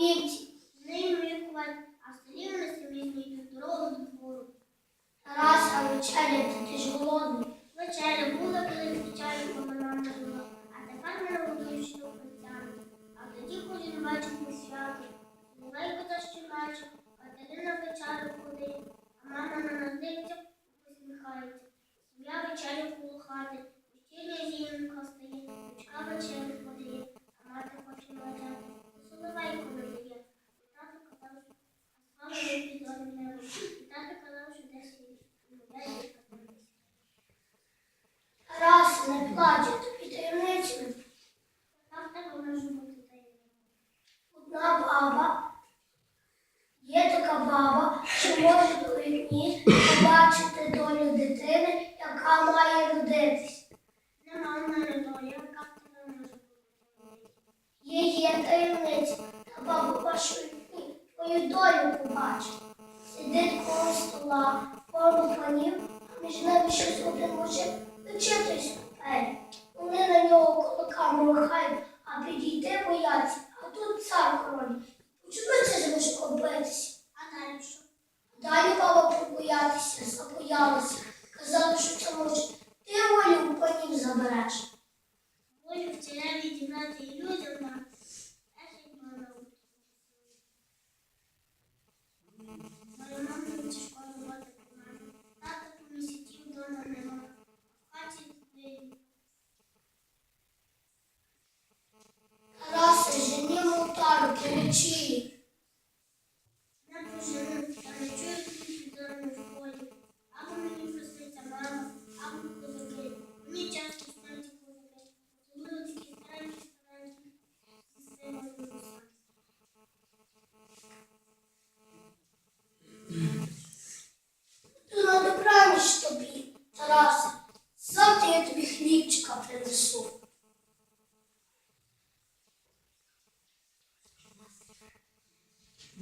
півці, ним лікувань, а столів на сім'ї та дорогу до двору. Тарас, а вечеря, ти ж голодний. Вечеря була, коли звичайно поминана була, а тепер мене водою ще охотяни. А тоді кожен вечір на свято. Новенько та ще вечір, Катерина вечерю ходить, а мама на нас дивиться посміхається. Сім'я вечерю коло хати, вечірня зінка стає, дочка вечерю подає. Одна баба, є така баба, що може до вікні побачити долю дитини, яка має родитись. Нема мене долі, яка тебе може бути? Є таємниця, та баба вашу твою долю побачить. Сидить коло стола, повно панів, між ними щось один мужик вичитує пель. Вони на нього кулаками махають, а підійти бояться, а тут цар король. Почнуться з мужиком битися. А далі що? Далі баба побоятися, забоялася. Казала, що це може ти волю панів забереш. Волю в царя відігнати і людям ключі. Я поживу, перечую підтримую в полі. Або мені проститься мама, або козаки. Мені часто стануть козаки. Були тільки старенькі, старенькі, сестри Добра ніч тобі, Тарасе. Завтра я тобі